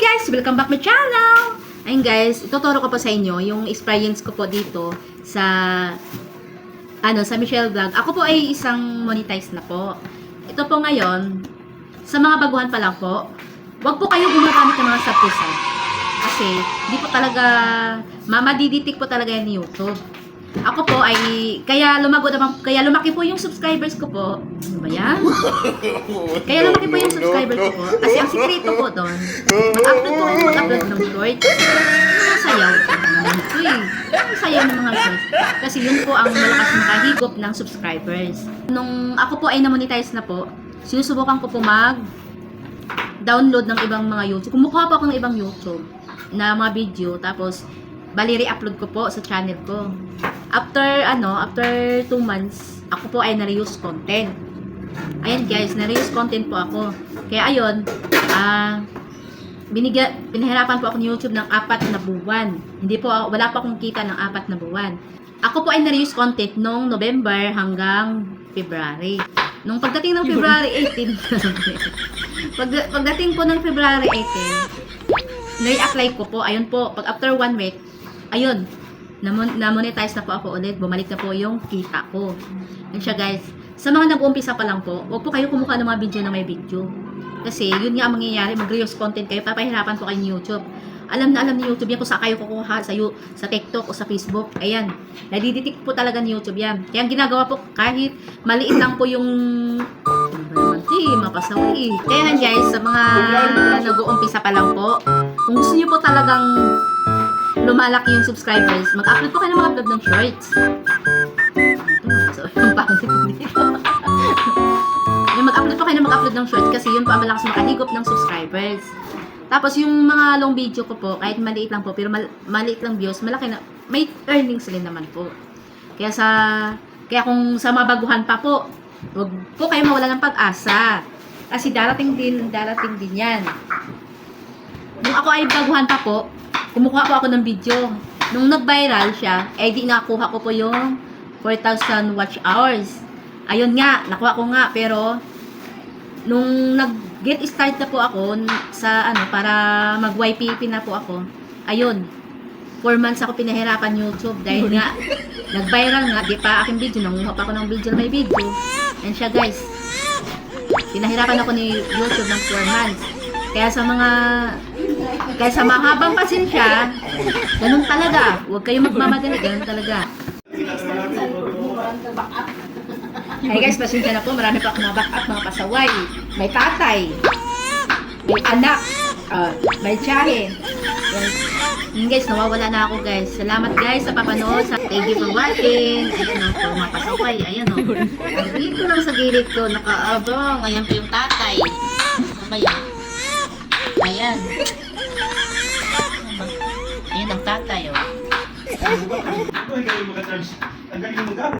guys! Welcome back my channel! Ayun guys, ituturo ko po sa inyo yung experience ko po dito sa ano, sa Michelle Vlog. Ako po ay isang monetized na po. Ito po ngayon, sa mga baguhan pa lang po, wag po kayo gumagamit ng mga sub-sub. Kasi, di po talaga, mamadiditik po talaga yan ni YouTube. Ako po ay, kaya lumago naman, kaya lumaki po yung subscribers ko po. Ano ba yan? Kaya lumaki po yung subscribers ko po. Kasi ang sikreto po doon, mag-upload po kayo mag-upload ng shorts. Mga sayaw. Ito eh. Ang sayaw ng mga shorts. Kasi yun po ang malakas makahigop ng subscribers. Nung ako po ay namonetize na po, sinusubukan ko po mag download ng ibang mga YouTube. Kumukuha po ako ng ibang YouTube na mga video. Tapos, bali re-upload ko po sa channel ko. After, ano, after 2 months, ako po ay na-reuse content. Ayan guys, na-reuse content po ako. Kaya ayun, ah, binigya, pinahirapan po ako ni YouTube ng apat na buwan. Hindi po, ako- wala pa akong kita ng apat na buwan. Ako po ay na-reuse content noong November hanggang February. Nung pagdating ng February 18, pag, pagdating po ng February 18, nai-apply ko po, ayun po, pag after one week, ayun, namon- na-monetize na po ako ulit, bumalik na po yung kita ko. Yun siya guys. Sa mga nag-uumpisa pa lang po, huwag po kayo kumuha ng mga video na may video. Kasi yun nga ang mangyayari, mag-reuse content kayo, papahirapan po kayo ni YouTube. Alam na alam ni YouTube yan kung saan kayo kukuha sa, you- sa TikTok o sa Facebook. Ayan, nadiditik po talaga ni YouTube yan. Kaya ang ginagawa po, kahit maliit lang po yung ti, mapasawi. Kaya nga guys, sa mga nag-uumpisa pa lang po, kung gusto niyo po talagang lumalaki yung subscribers, mag-upload po kayo ng mga upload ng shorts. So, yung pangit dito. yung mag-upload po kayo ng mag-upload ng shorts kasi yun po ang malakas makahigop ng subscribers. Tapos yung mga long video ko po, kahit maliit lang po, pero mal- maliit lang views, malaki na, may earnings rin naman po. Kaya sa, kaya kung sa mga baguhan pa po, huwag po kayo mawala ng pag-asa. Kasi darating din, darating din yan. Nung ako ay baguhan pa po, kumukuha po ako ng video. Nung nag-viral siya, eh di nakuha ko po yung 4,000 watch hours. Ayun nga, nakuha ko nga, pero nung nag-get start na po ako sa ano, para mag-YPP na po ako, ayun, 4 months ako pinahirapan YouTube dahil nga, nag-viral nga, di pa aking video, nanguha pa ako ng video may video. Yan siya guys. Pinahirapan ako ni YouTube ng 4 months. Kaya sa mga kaya sa mahabang pasensya, ganun talaga. Huwag kayo magmamadali, ganun talaga. Hey guys, pasensya na po. Marami pa akong mga back up, mga pasaway. May tatay. May anak. ah, may tiyahe. Yun guys, nawawala na ako guys. Salamat guys sa papanood. Sa thank you for watching. Ayan o, oh, mga pasaway. Ayan o. Dito lang sa gilid ko, nakaabang. Ayan po yung tatay. Yan? Ayan. Ayan ang tatay oh. Ang galing mo ka, Charles. Ang galing mo ka.